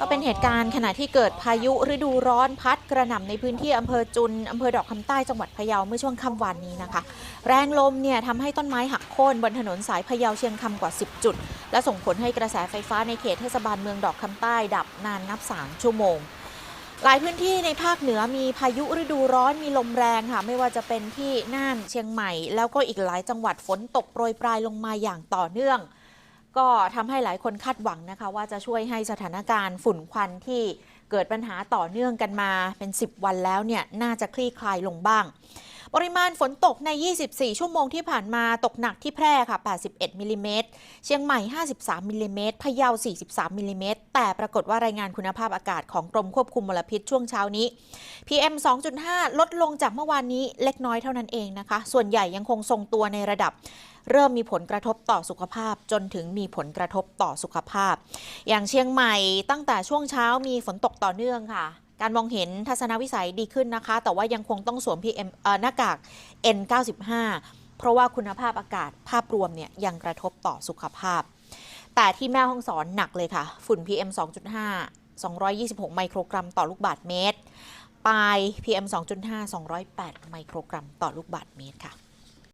ก็เป็นเหตุการณ์ขณะที่เกิดพายุฤดูร้อนพัดกระหน่ำในพื้นที่อำเภอจุนอำเภอดอกคำใต้จังหวัดพะเยาเมื่อช่วงค่ำวันนี้นะคะ แรงลมเนี่ยทำให้ต้นไม้หักโค่นบนถนนสายพะเยาเชียงคำกว่า 10 จุด และส่งผลให้กระแสไฟฟ้าในเขตเทศบาลเมืองดอกคำใต้ดับนานนับ 3 ชั่วโมง หลายพื้นที่ในภาคเหนือมีพายุฤดูร้อนมีลมแรงค่ะ ไม่ว่าจะเป็นที่น่านเชียงใหม่ แล้วก็อีกหลายจังหวัดฝนตกโปรยปลายลงมาอย่างต่อเนื่อง ก็ทำให้หลายคนคาดหวังนะคะ ว่าจะช่วยให้สถานการณ์ฝุ่นควันที่เกิดปัญหาต่อเนื่องกันมาเป็น 10 วันแล้วเนี่ยน่าจะคลี่คลายลงบ้าง ปริมาณฝนตกใน 24 ชั่วโมงที่ผ่านมาตกหนักที่แพร่ค่ะ 81 มิลลิเมตร เชียงใหม่ 53 มิลลิเมตร พะเยา 43 มิลลิเมตร แต่ปรากฏว่ารายงานคุณภาพอากาศของกรมควบคุมมลพิษช่วงเช้านี้ PM 2.5 ลดลงจากเมื่อวานนี้เล็กน้อยเท่านั้นเองนะคะ ส่วนใหญ่ยังคงทรงตัวในระดับเริ่มมีผลกระทบต่อสุขภาพจนถึงมีผลกระทบต่อสุขภาพ อย่างเชียงใหม่ตั้งแต่ช่วงเช้ามีฝนตกต่อเนื่องค่ะ การมองเห็นทัศนวิสัยดีขึ้นนะคะ แต่ว่ายังคงต้องสวม PM เอ่อหน้ากาก N95 เพราะว่าคุณภาพอากาศภาพรวมเนี่ยยังกระทบต่อสุขภาพ แต่ที่แม่ห้องสอนหนักเลยค่ะ ฝุ่น PM 2.5 226 ไมโครกรัมต่อลูกบาศก์เมตร ปลาย PM 2.5 208 ไมโครกรัมต่อลูกบาศก์เมตรค่ะ